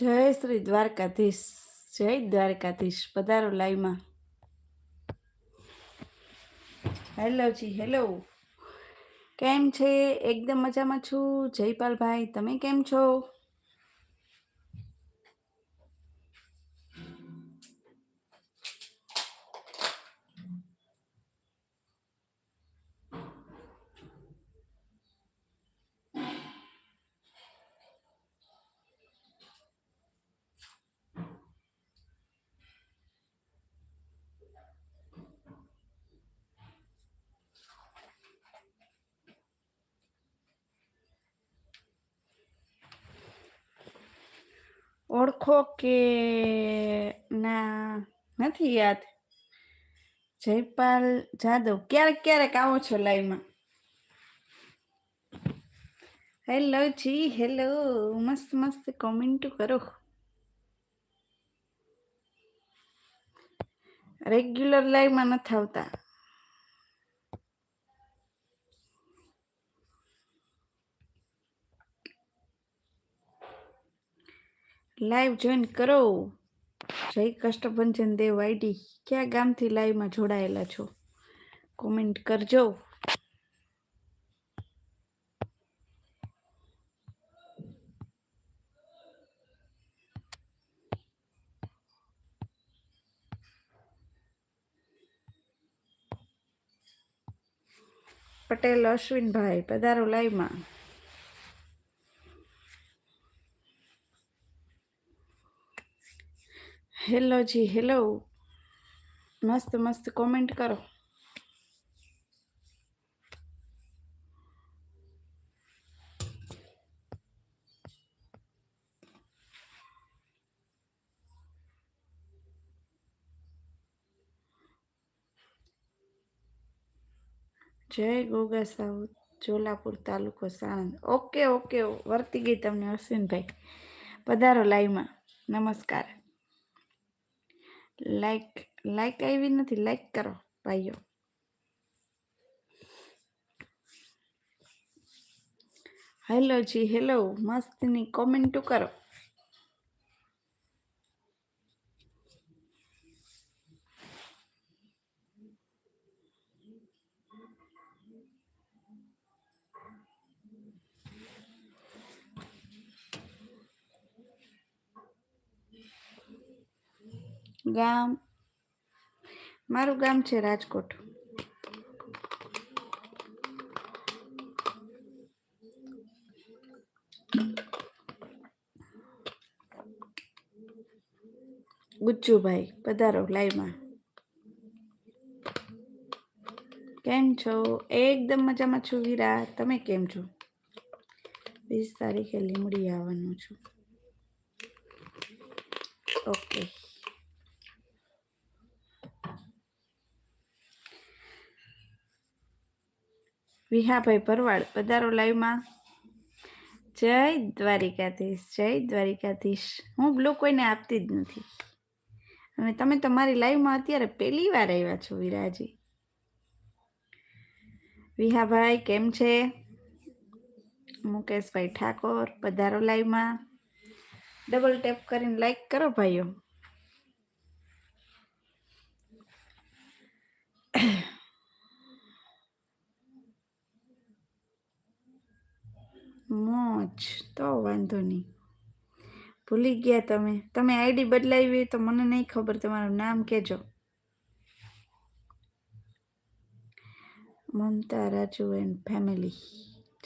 જય શ્રી દ્વારકાધીશ જય દ્વારકાધીશ પધારો લાઈવમાં હેલો જી હેલો કેમ છે એકદમ મજામાં છું જયપાલભાઈ તમે કેમ છો ઓળખો કે ના નથી યાદ? જયપાલ જાદવ. ક્યારેક ક્યારેક આવો છો લાઈવમાં હેલો જી હેલો મસ્ત મસ્ત કોમેન્ટ કરો. રેગ્યુલર લાઈવમાં નથી આવતા. લાઈવ જોઈન કરો. જય કષ્ટભંજન દેવ આઈડી. ક્યાં ગામથી લાઈવમાં જોડાયેલા છો? કોમેન્ટ કરજો. પટેલ અશ્વિનભાઈ, પધારો લાઈવમાં હેલો જી, હેલો. મસ્ત મસ્ત કોમેન્ટ કરો. જય ગોગા સાઉથ જોલાપુર તાલુકો સાણંદ. ઓકે ઓકે વર્તી ગઈ તમને અશ્વિનભાઈ. પધારો લાઈવમાં નમસ્કાર. લાઈક લાઈક આવી નથી લાઈક કરો ભાઈઓ હેલો જી હેલો મસ્તની કોમેન્ટો કરો ગામ? મારું ગામ છે રાજકોટ. ગુજ્જુભાઈ, પધારો લાઈવમાં. કેમ છો? એકદમ મજામાં છું વીરા. તમે કેમ છો? વીસ તારીખે લીમડી આવવાનું છું. ઓકે. વિહાભાઈ ભરવાડ પધારો લાઈવમાં. જય દ્વારિકાધીશ જય દ્વારિકાધીશ. હું બ્લુ કોઈને આપતી જ નથી. અને તમે તમારી લાઈવમાં અત્યારે પહેલી વાર આવ્યા છો, વિરાજી. વિહાભાઈ, કેમ છે? મુકેશભાઈ ઠાકોર પધારો લાઈવમાં. ડબલ ટેપ કરીને લાઈક કરો ભાઈઓ. મોજ. તો વાંધો નહીં. ભૂલી ગયા તમે. તમે આઈડી બદલાવી તો મને નહીં ખબર, તમારું નામ કહેજો. મમતા, રાજુ એન્ડ ફેમિલી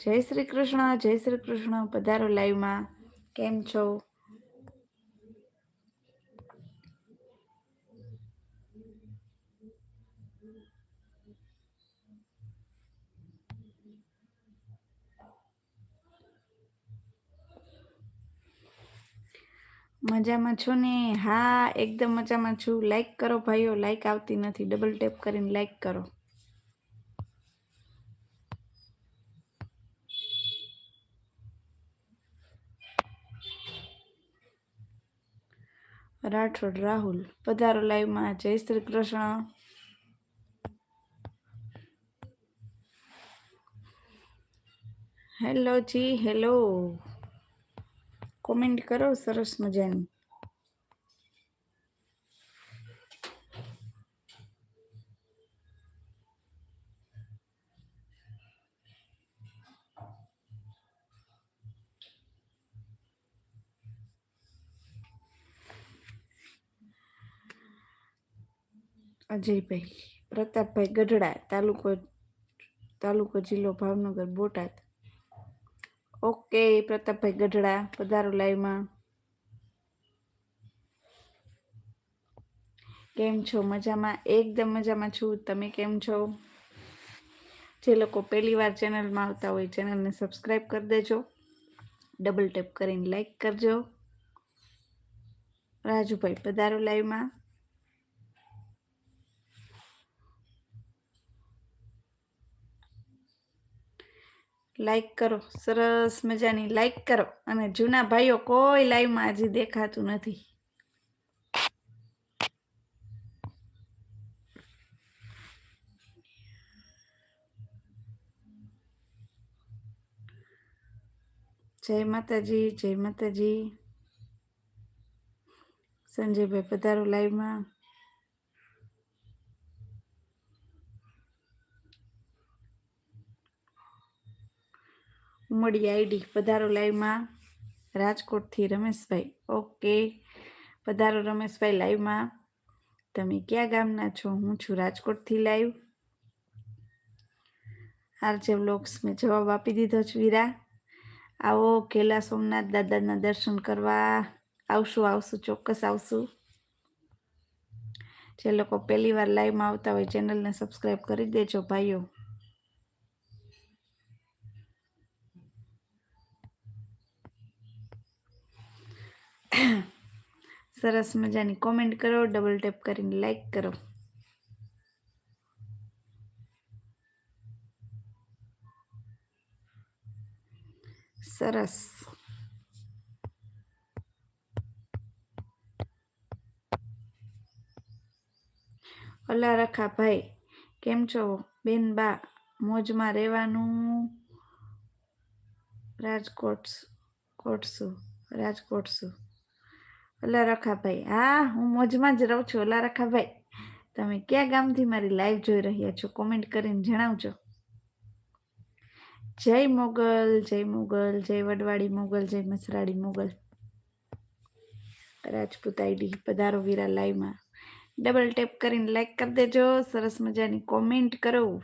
જય શ્રી કૃષ્ણ, જય શ્રી કૃષ્ણ. પધારો લાઈવમાં કેમ છો? મજામાં છો ને? હા, એકદમ મજામાં છું. લાઈક કરો ભાઈઓ લાઈક આવતી નથી. ડબલ ટેપ કરીને લાઈક કરો. રાઠોડ, રાહુલ, પધારો લાઈવમાં જય શ્રી કૃષ્ણ. હેલો જી હેલો કોમેન્ટ કરો સરસ મજાની. અજયભાઈ પ્રતાપભાઈ ગઢડા તાલુકો તાલુકો જિલ્લો ભાવનગર બોટાદ. ઓકે, પ્રતાપભાઈ ગઢડા, પધારો લાઈવમાં. કેમ છો? મજામાં? એકદમ મજામાં છું. તમે કેમ છો? જે લોકો પહેલી વાર ચેનલમાં આવતા હોય, ચેનલને સબસ્ક્રાઈબ કરી દેજો. ડબલ ટેપ કરીને લાઈક કરજો. રાજુભાઈ, પધારો લાઈવમાં. લાઈક કરો. સરસ મજાની. લાઈક કરો. અને જૂના ભાઈઓ કોઈ લાઈવમાં હજી દેખાતું નથી. જય માતાજી જય માતાજી. સંજયભાઈ પધારો લાઈવમાં ઉમડી આઈડી. પધારો લાઈવમાં રાજકોટથી રમેશભાઈ. ઓકે. પધારો રમેશભાઈ લાઈવમાં. તમે ક્યાં ગામના છો? હું છું રાજકોટથી લાઈવ. આરજે વ્લોગ્સ મેં જવાબ આપી દીધો છે, વીરા. આવો, કેલા સોમનાથ દાદાના દર્શન કરવા. આવશું આવશું, ચોક્કસ આવશું. જે લોકો પહેલી વાર લાઈવમાં આવતા હોય ચેનલને સબસ્ક્રાઈબ કરી દેજો, ભાઈઓ. સરસ મજાની કોમેન્ટ કરો ડબલ ટેપ કરીને લાઈક કરો. સરસ. અલા રખા ભાઈ, કેમ છો? બેન બા, મોજમાં રહેવાનું? રાજકોટ કોટશું રાજકોટશું અલા રખાભાઈ, હા, હું મોજમાં જ રહું છું, અલા રખાભાઈ. તમે ક્યાં ગામથી મારી લાઈવ જોઈ રહ્યા છો? કોમેન્ટ કરીને જણાવજો. જય મોગલ જય મોગલ, જય વડવાડી મોગલ, જય મસરાડી મોગલ. રાજપૂત આઈડી પધારો વીરા લાઈવમાં ડબલ ટેપ કરીને લાઈક કરી દેજો, સરસ મજાની કોમેન્ટ કરો.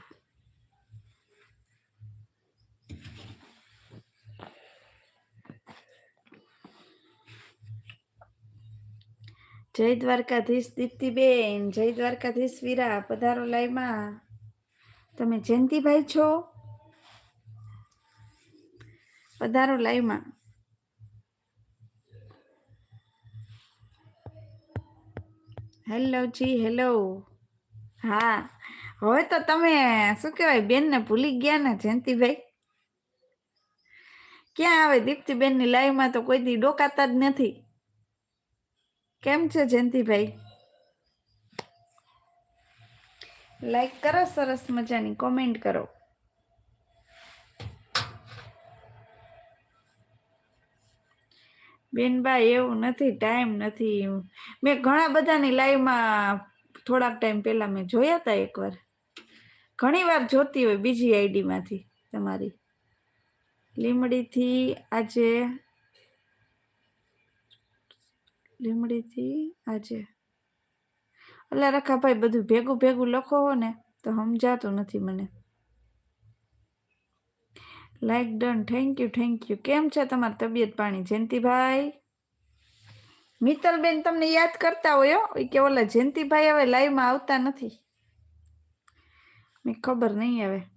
જય દ્વારકાધીશ દીપ્તિબેન, જય દ્વારકાધીશ વીરા, પધારો લાઈમાં. તમે જયંતિભાઈ છો? પધારો લાઈમાં. હેલો જી, હેલો. હા, હવે તો તમે શું કહેવાય, બેનને ભૂલી ગયા ને જયંતિભાઈ? ક્યાં આવે દીપ્તિબેનની લાઈવમાં તો કોઈ દી ડોકાતા જ નથી. કેમ છે જયંતિભાઈ? લાઈક કરો, સરસ મજાની. કોમેન્ટ કરો. બેનભાઈ, એવું નથી ટાઈમ નથી. મેં ઘણા બધાની લાઈવમાં થોડાક ટાઈમ પહેલાં મેં જોયા હતા એકવાર. ઘણી વાર જોતી હોય બીજી આઈડીમાંથી તમારી. લીમડીથી આજે લીમડીથી આજે. એટલે રખાભાઈ બધું ભેગું ભેગું લખો હો ને, તો સમજાતું નથી મને. Like done thank you thank you કેમ છે તમારી તબિયત પાણી? જયંતિભાઈ? મિત્તલબેન તમને યાદ કરતા હોય હો? કે ઓલા જયંતિભાઈ હવે લાઈવમાં આવતા નથી. મેં ખબર નહીં હવે.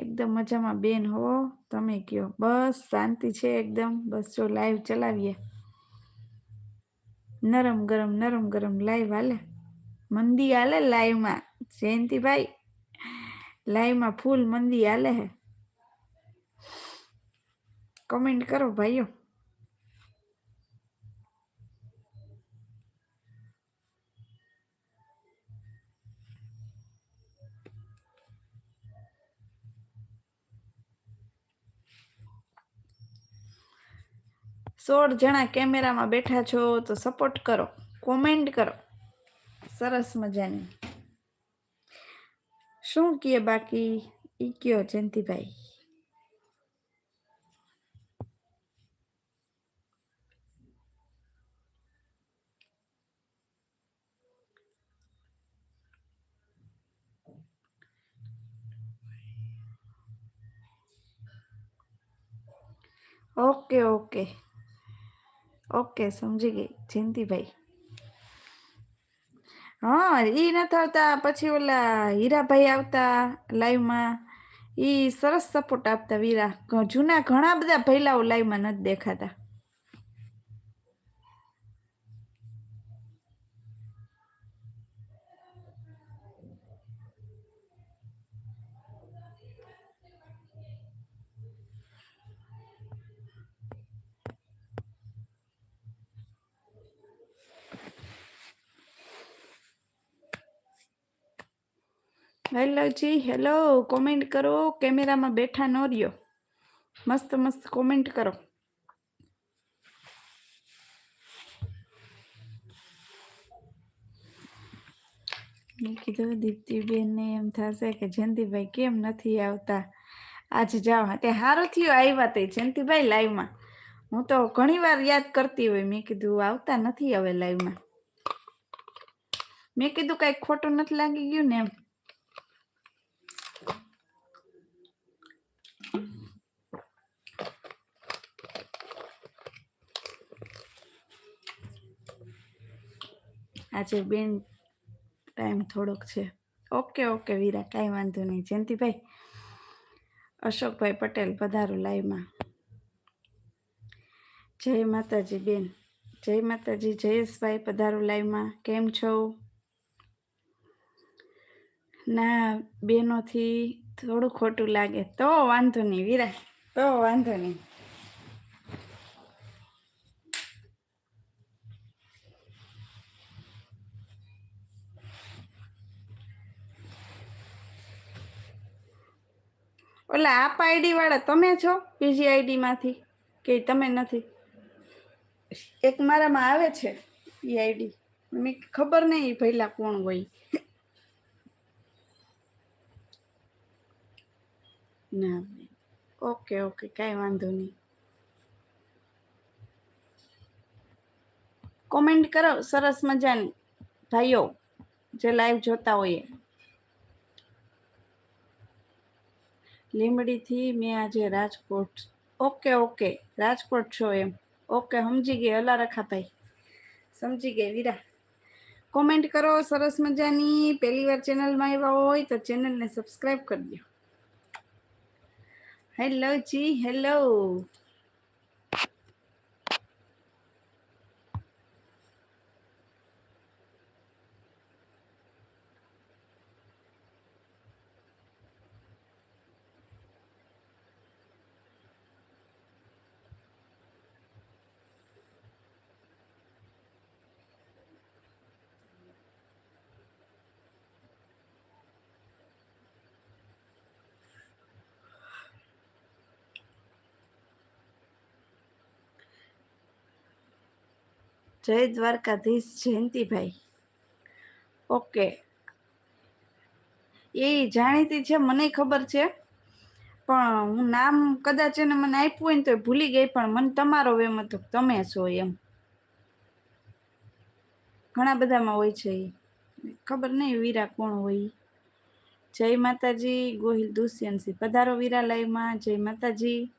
એકદમ મજામાં બેન હો, તમે કયો? બસ શાંતિ છે એકદમ. બસ જો લાઈવ ચલાવીએ. નરમ ગરમ નરમ ગરમ લાઈવ હાલે. મંદી હાલે લાઈવમાં જયંતિભાઈ લાઈવમાં ફૂલ મંદી હાલે હે. કમેન્ટ કરો ભાઈઓ. સોળ જણા કેમેરામાં બેઠા છો તો સપોર્ટ કરો કોમેન્ટ કરો. સરસ મજાની. શું કીએ બાકી? ઈ કયો જયંતિભાઈ? ઓકે ઓકે ઓકે, સમજી ગઈ. જયંતિભાઈ. હા, ઈ નથી આવતા પછી ઓલા હીરાભાઈ આવતા લાઈવમાં. ઈ સરસ સપોર્ટ આપતા વીરા. જૂના ઘણા બધા ભૈલાઓ લાઈવમાં નથી દેખાતા. હેલો હેલો કોમેન્ટ કરો. કેમેરામાં બેઠા ન રહ્યો. મસ્ત મસ્ત કોમેન્ટ કરો. મેં કીધું, દીપ્તિબેનને એમ થશે કે જયંતિભાઈ કેમ નથી આવતા? આજે જાઓ. તે સારું થયું આવ્યા તે જયંતિભાઈ લાઈવમાં હું તો ઘણી વાર યાદ કરતી હોય. મેં કીધું, આવતા નથી હવે લાઈવમાં મેં. કીધું કાંઈ ખોટું નથી લાગી ગયું ને એમ. આજે બેન ટાઈમ થોડોક છે. ઓકે ઓકે, વીરા, કાંઈ વાંધો નહીં. જયંતિભાઈ, અશોકભાઈ પટેલ પધારો લાઈવમાં. જય માતાજી બેન. જય માતાજી, જયેશભાઈ પધારો લાઈવમાં. કેમ છો? ના, બેનોથી થોડું ખોટું લાગે. તો વાંધો નહીં, વીરા, તો વાંધો નહીં. ઓલા આપ આઈડી વાળા તમે છો બીજી આઈડી માંથી? કે તમે નથી? એક મારામાં આવે છે એ આઈડી. મેં ખબર નહીં પહેલા કોણ હોય. ના, ઓકે ઓકે, કાંઈ વાંધો નહીં. કોમેન્ટ કરો, સરસ મજાની. ભાઈઓ, જે લાઈવ જોતા હોઈએ. લીમડીથી મેં આજે રાજકોટ. ઓકે ઓકે, રાજકોટ છો એમ. ઓકે, સમજી ગઈ અલા રખાભાઈ સમજી ગઈ, વીરા. કોમેન્ટ કરો, સરસ મજાની. પહેલી વાર ચેનલમાં આવ્યા હોય તો ચેનલને સબસ્ક્રાઈબ કરી દો. હેલો જી, હેલો. જય દ્વારકાધીશ, જયંતિભાઈ. ઓકે. એ જાણીતી છે, મને ખબર છે. પણ હું નામ કદાચ એને મને આપ્યું હોય ને તો ભૂલી ગઈ, પણ મને તમારો વેમ હતો તમે છો એમ. ઘણા બધામાં હોય છે એ. ખબર નહીં વીરા કોણ હોય. જય માતાજી, ગોહિલ દુષ્યંતસિંહ પધારો વીરા લાઈવમાં જય માતાજી.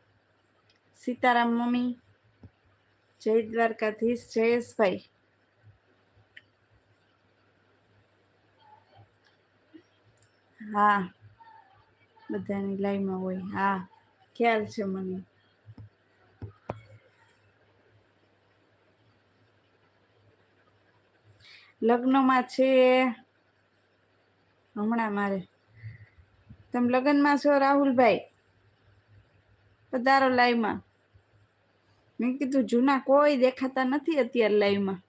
સીતારામ મમ્મી. જય દ્વારકાધીશ જયેશભાઈ હા, બધાની લાઈનમાં હોય. હા, ખ્યાલ છે મને. લગ્નમાં છે, હમણાં મારે. તમે લગ્નમાં છો, રાહુલભાઈ? પધારો લાઈવમાં મેં કીધું, જૂના કોઈ દેખાતા નથી અત્યારે લાઈવમાં.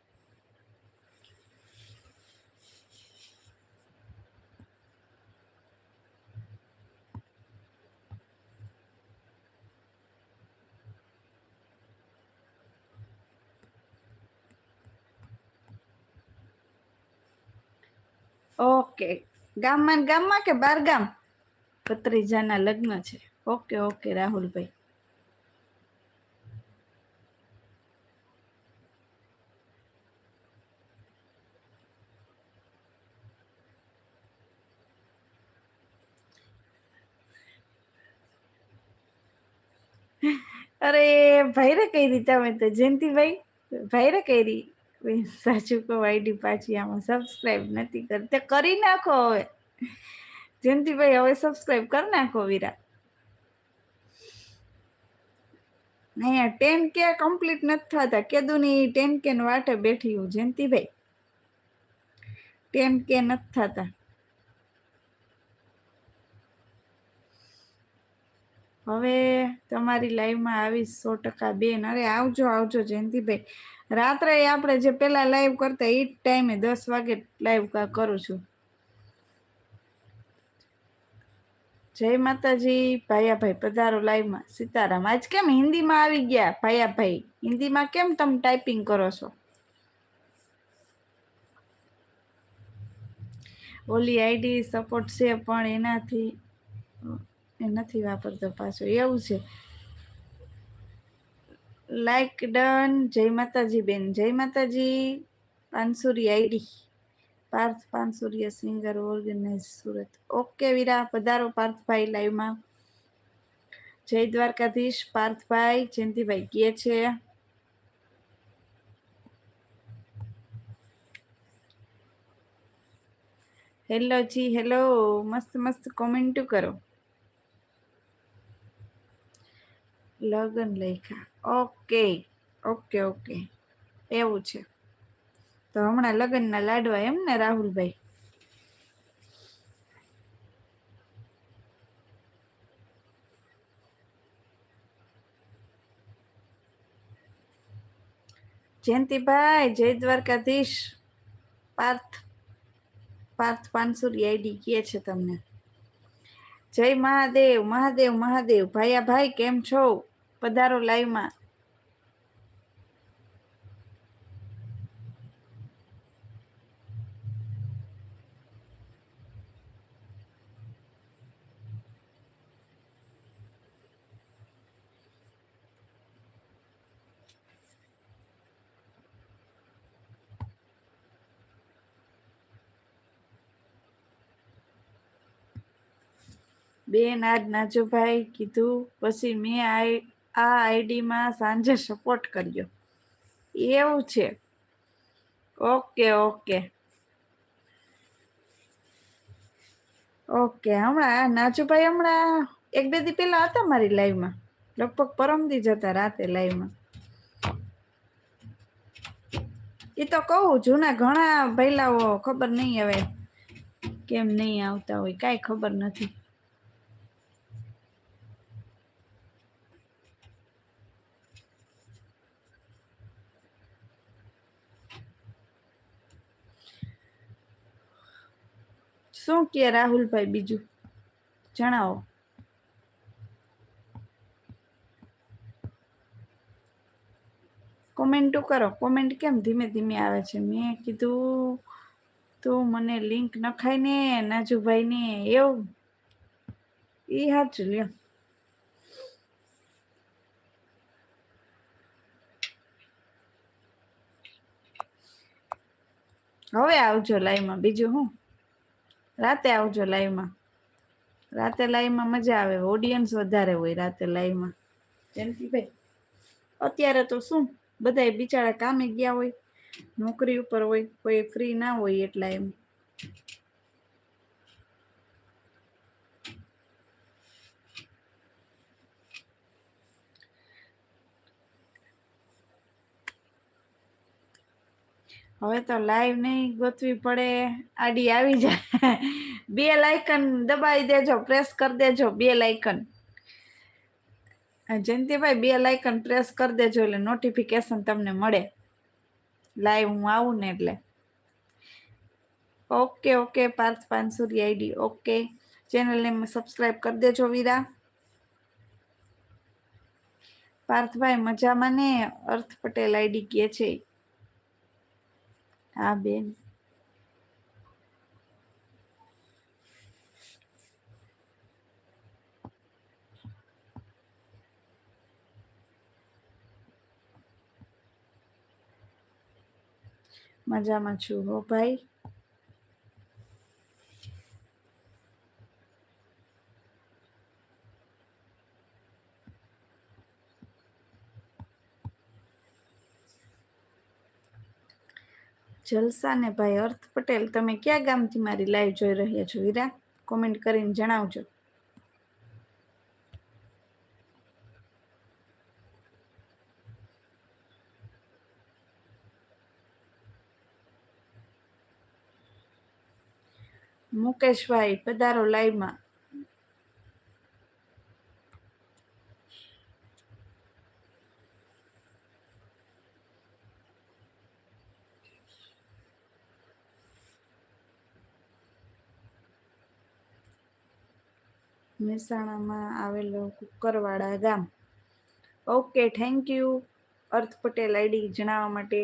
ઓકે. ગામમાં ગામમાં કે બાર બારગામ ભત્રીજાના લગ્ન છે. ઓકે ઓકે, રાહુલભાઈ. અરે ભાઈરે કઈ રીતે અમે તો, જયંતિભાઈ ભાઈરે કઈ રી સાચું કહો, આઈડી પાછી આમાં સબસ્ક્રાઈબ નથી કરી. તે કરી નાખો હવે. જયંતિભાઈ, હવે સબસ્ક્રાઈબ કરી નાખો વીરા. અહીંયા ટેન કે કમ્પ્લીટ નથી થતા. કેદુની ટેન કે વાટે બેઠી હું, જયંતિભાઈ. ટેન કે નથી થતા. હવે તમારી લાઈવમાં આવીશ સો ટકા બેન. અરે, આવજો આવજો, જયંતિભાઈ. રાત્રે આપણે જે પહેલા લાઈવ કરતા એ જ ટાઈમે દસ વાગે લાઈવ કરું છું. જય માતાજી. ભાયાભાઈ પધારો લાઈવમાં સીતારામ. આજ કેમ હિન્દીમાં આવી ગયા? ભાયાભાઈ, હિન્દીમાં કેમ તમે ટાઈપિંગ કરો છો? ઓલી આઈડી સપોર્ટ છે પણ એનાથી એ નથી વાપરતો પાછો, એવું છે. લાઈક ડન જય માતાજી બેન, જય માતાજી. Pansuri ID Parth Pansuriya singer organise Surat. Okay વીરા, પધારો પાર્થભાઈ લાઈવમાં જય દ્વારકાધીશ, પાર્થભાઈ, જયંતિભાઈ, કે છે? હેલો જી હેલો મસ્ત મસ્ત કોમેન્ટ કરો. લગન લેખા ઓકે ઓકે ઓકે એવું છે. તો હમણાં લગ્નના લાડવા એમ ને, રાહુલભાઈ? જયંતિભાઈ, જય દ્વારકાધીશ. પાર્થ પાર્થ પાનસુરી આઈડી કે છે તમને. જય મહાદેવ મહાદેવ મહાદેવ. ભાઈયા ભાઈ, કેમ છો? પધારો લાઈવમાં. બેન આજ નાજુભાઈ કીધું પછી મેં આ આ આઈડીમાં સાંજે સપોર્ટ કર્યો એવું છે. Okay okay. ઓકે, હમણાં નાજુભાઈ હમણાં એક બે દી પહેલાં હતા મારી લાઈવમાં. લગભગ પરમદી જતા રાતે લાઈવમાં. એ તો કહું, જૂના ઘણા ભૈલાઓ ખબર નહીં હવે કેમ નહીં આવતા હોય, કાંઈ ખબર નથી. શું કે રાહુલભાઈ બીજું? જણાવો. કોમેન્ટો કરો. કોમેન્ટ કેમ ધીમે ધીમે આવે છે? મેં કીધું, તું મને લિંક નખાય ને નાજુભાઈ ને એવું? એ સાચું લ્યો. હવે આવજો લાઈવમાં બીજું હું? રાતે આવજો લાઈવમાં રાતે લાઈવમાં મજા આવે. ઓડિયન્સ વધારે હોય રાતે લાઈવમાં જયંતિભાઈ, અત્યારે તો શું? બધા બિચારા કામે ગયા હોય, નોકરી ઉપર હોય, કોઈ ફ્રી ના હોય એટલા એમ. હવે તો લાઈવ નહીં ગોતવી પડે. આડી આવી જાય. બે લાઇકન દબાવી દેજો પ્રેસ કરી દેજો, બે લાઇકન જયંતિભાઈ, બે લાઇકન પ્રેસ કરી દેજો એટલે નોટિફિકેશન તમને મળે. લાઈવ હું આવું ને એટલે. Okay okay Parth Pansuri ID, okay. ચેનલને સબસ્ક્રાઈબ કરી દેજો વીરા. પાર્થભાઈ મજામાં ને? અર્થ પટેલ આઈડી કે છે. હા બેન મજામાં છું હો ભાઈ જલસા ને ભાઈ અર્થ પટેલ, તમે ક્યાં ગામથી મારી લાઈવ જોઈ રહ્યા છો? વીરા કોમેન્ટ કરીને જણાવજો. મુકેશભાઈ, પધારો લાઈવમાં મહેસાણામાં આવેલો કુકરવાડા ગામ. Okay thank you Arth Patel ID જણાવવા માટે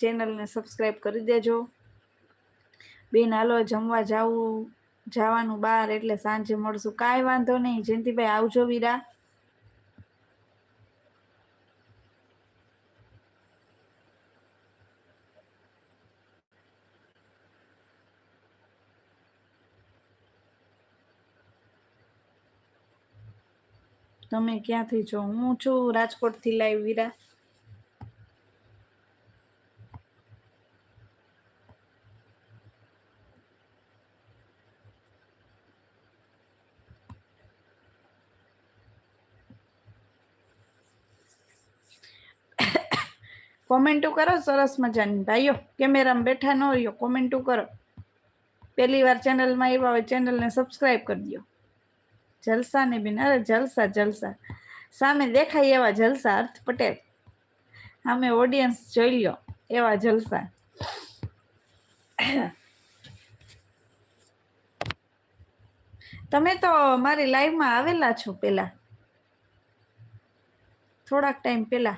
ચેનલને સબસ્ક્રાઈબ કરી દેજો. બેન, હાલો, જમવા જાવું, જવાનું બહાર એટલે સાંજે મળશું. કાંઈ વાંધો નહીં. જયંતિભાઈ, આવજો વીરા. તમે ક્યાંથી છો? હું છું રાજકોટથી લાઈવ વીરા. કોમેન્ટો કરો, સરસ મજાની. ભાઈઓ, કેમેરામાં બેઠા ન રહ્યો, કોમેન્ટો કરો. પહેલી વાર ચેનલમાં આવ્યા હોય ચેનલને સબસ્ક્રાઈબ કરી દો જલસા ને બિન અરે જલસા જલસા. સામે દેખાય એવા જલસા, અર્થ પટેલ. સામે ઓડિયન્સ જોઈ લ્યો, એવા જલસા. તમે તો મારી લાઈવમાં આવેલા છો પેલા. થોડાક ટાઈમ પેલા.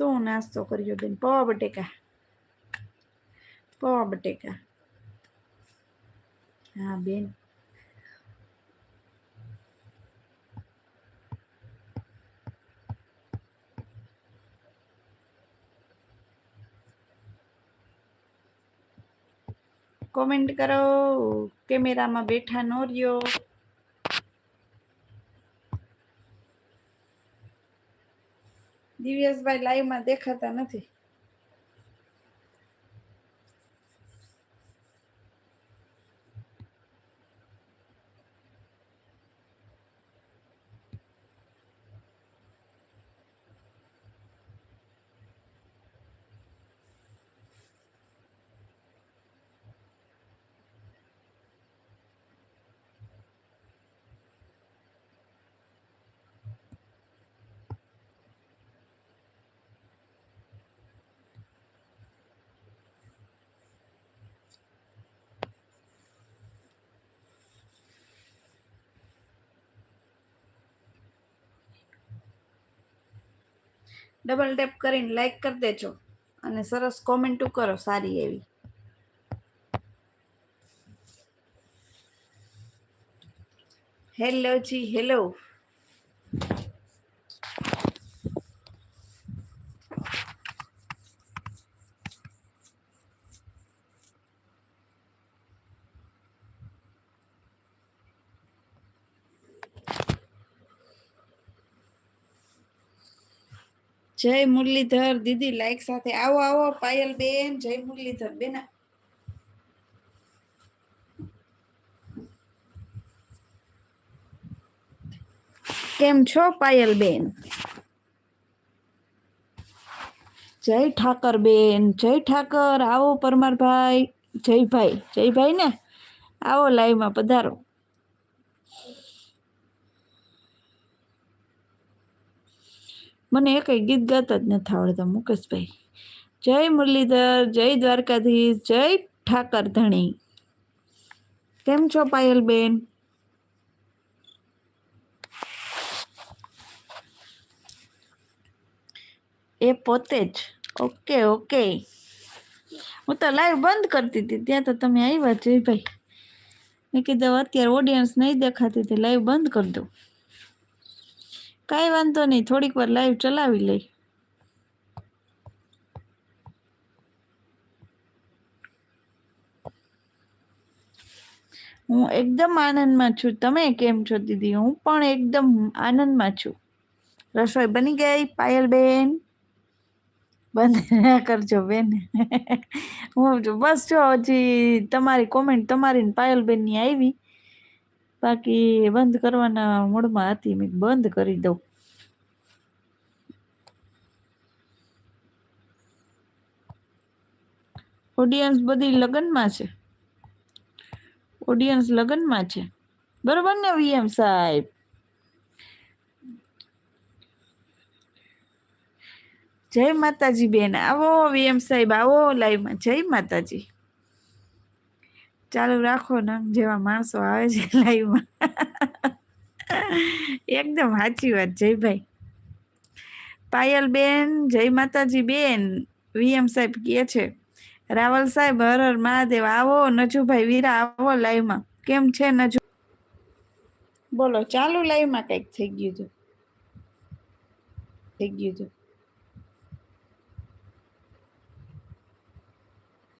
શું નાસ્તો કર્યો બેન પૌવા બટેકા પૌવા બટેકા હા બેન કોમેન્ટ કરો કેમેરામાં બેઠા નો રહ્યો દિવ્યેશભાઈ લાઈવમાં દેખાતા નથી. ડબલ ટેપ કરીને લાઈક કરી દેજો અને સરસ કોમેન્ટો કરો સારી એવી. હેલો જી હેલો જય મુરલીધર, દીદી લાઈક સાથે. આવો આવો, પાયલ બેન, જય મુરલીધર. બેના. કેમ છો પાયલ બેન? જય ઠાકર બેન, જય ઠાકર. આવો પરમારભાઈ, જયભાઈ જયભાઈ ને. આવો લાઈવમાં પધારો. મને એ ગીત ગાતા જ નથી આવડતા, મુકેશભાઈ. જય મુરલીધર, જય દ્વારકાધીશ, જય ઠાકર ધણી કેમ છો પાયલ બેન એ પોતે જ. Okay okay. હું તો લાઈવ બંધ કરતી હતી, ત્યાં તો તમે આવ્યા જયભાઈ. મેં કીધું અત્યારે ઓડિયન્સ નહીં દેખાતી હતી લાઈવ બંધ કરી દઉં. કાંઈ વાંધો નહીં, થોડીક વાર લાઈવ ચલાવી લઈ. હું એકદમ આનંદમાં છું. તમે કેમ છો દીદી? હું પણ એકદમ આનંદમાં છું. રસોઈ બની ગઈ, પાયલબેન? બંધ કરજો બેન. હું બસ જો હજી તમારી કોમેન્ટ તમારી પાયલબેનની આવી. બાકી બંધ કરવાના મૂડમાં હતી, મેં બંધ કરી દઉં. ઓડિયન્સ બધી લગ્નમાં છે. ઓડિયન્સ લગ્નમાં છે. બરોબર ને વીએમ સાહેબ? જય માતાજી બેન, આવો વીએમ સાહેબ, આવો લાઈવમાં જય માતાજી. ચાલુ રાખો ને જેવા માણસો આવે છે લાઈવમાં એકદમ સાચી વાત જયભાઈ પાયલ બેન જય માતાજી બેન, વીએમ સાહેબ કહે છે, રાવલ સાહેબ, હર હર મહાદેવ, આવો, નજુભાઈ વીરા, આવો લાઈવમાં કેમ છે નજુ? બોલો, ચાલુ લાઈવમાં કંઈક થઈ ગયું હતું. થઈ ગયું હતું.